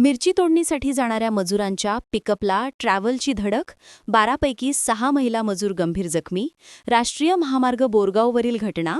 मिरची तोडणीसाठी जाणाऱ्या मजुरांच्या पिकअपला ट्रॅव्हलची धडक बारापैकी सहा महिला मजूर गंभीर जखमी राष्ट्रीय महामार्ग बोरगाववरील घटना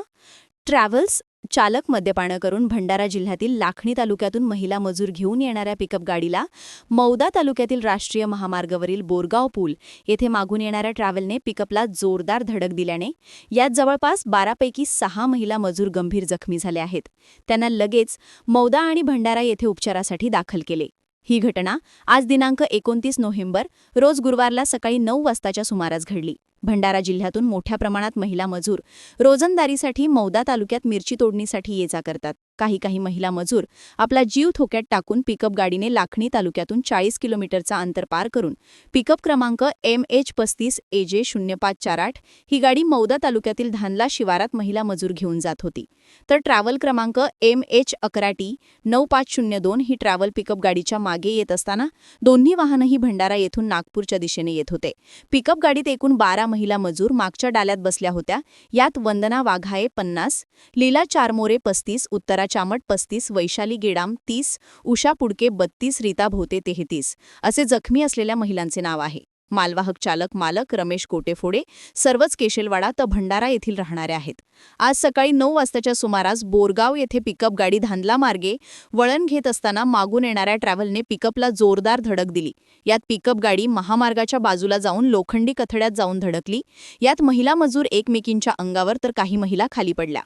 ट्रॅव्हल्स चालक मद्यपानं करून भंडारा जिल्ह्यातील लाखणी तालुक्यातून महिला मजूर घेऊन येणाऱ्या पिकअप गाडीला मौदा तालुक्यातील राष्ट्रीय महामार्गावरील बोरगाव पूल येथे मागून येणाऱ्या ट्रॅव्हलने पिकअपला जोरदार धडक दिल्याने यात जवळपास बारापैकी सहा महिला मजूर गंभीर जखमी झाले आहेत. त्यांना लगेच मौदा आणि भंडारा येथे उपचारासाठी दाखल केले. ही घटना आज दिनांक एकोणतीस नोव्हेंबर रोज गुरुवारला सकाळी नऊ वाजताच्या सुमारास घडली. भंडारा जिल्ह्यातून मोठ्या प्रमाणात महिला मजूर रोजंदारीसाठी मौदा तालुक्यात मिरची तोडणीसाठी ये जा करतात. काही काही महिला मजूर आपला जीव धोक्यात टाकून पिकअप गाडीने लाखणी तालुक्यातून चाळीस किलोमीटरचा अंतर पार करून पिकअप क्रमांक एम एच पस्तीस ए जे शून्य पाच चार आठ ही गाडी मौदा तालुक्यातील धानला शिवारात महिला मजूर घेऊन जात होती. तर ट्रॅव्हल क्रमांक एम एच अकरा टी नऊ पाच शून्य दोन ही ट्रॅव्हल पिकअप गाडीच्या मागे येत असताना दोन्ही वाहनही भंडारा येथून नागपूरच्या दिशेने येत होते. पिकअप गाडीत एकूण बारा महिला मजूर मागच्या डाल्यात बसल्या होत्या. यात वंदना वाघाये पन्नास लीला चारमोरे पस्तीस उत्तरा चामट पस्तीस वैशाली गेडाम तीस उषा पुडके बत्तीस रीता भोते तेहतीस असे जखमी असलेल्या महिलांचे नाव आहे. मालवाहक चालक मालक रमेश कोटेफोडे सर्वच केशेलवाडा तर भंडारा येथील राहणारे आहेत. आज सकाळी नऊ वाजताच्या सुमारास बोरगाव येथे पिकअप गाडी धांदला मार्गे वळण घेत असताना मागून येणाऱ्या ट्रॅव्हलने पिकअपला जोरदार धडक दिली. यात पिकअप गाडी महामार्गाच्या बाजूला जाऊन लोखंडी कथड्यात जाऊन धडकली. यात महिला मजूर एकमेकींच्या अंगावर तर काही महिला खाली पडल्या.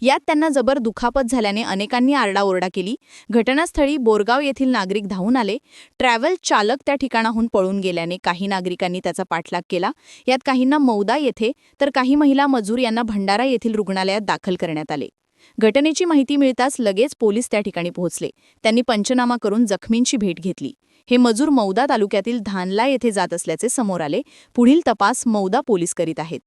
यात त्यांना जबर दुखापत झाल्याने अनेकांनी आरडाओरडा केली. घटनास्थळी बोरगाव येथील नागरिक धावून आले. ट्रॅव्हल चालक त्या ठिकाणाहून पळून गेल्याने काही नागरिकांनी त्याचा पाठलाग केला. यात काहींना मौदा येथे तर काही महिला मजूर यांना भंडारा येथील रुग्णालयात दाखल करण्यात आले. घटनेची माहिती मिळताच लगेच पोलीस त्या ठिकाणी पोहोचले. त्यांनी पंचनामा करून जखमींची भेट घेतली. हे मजूर मौदा तालुक्यातील धानला येथे जात असल्याचे समोर आले. पुढील तपास मौदा पोलीस करीत आहेत.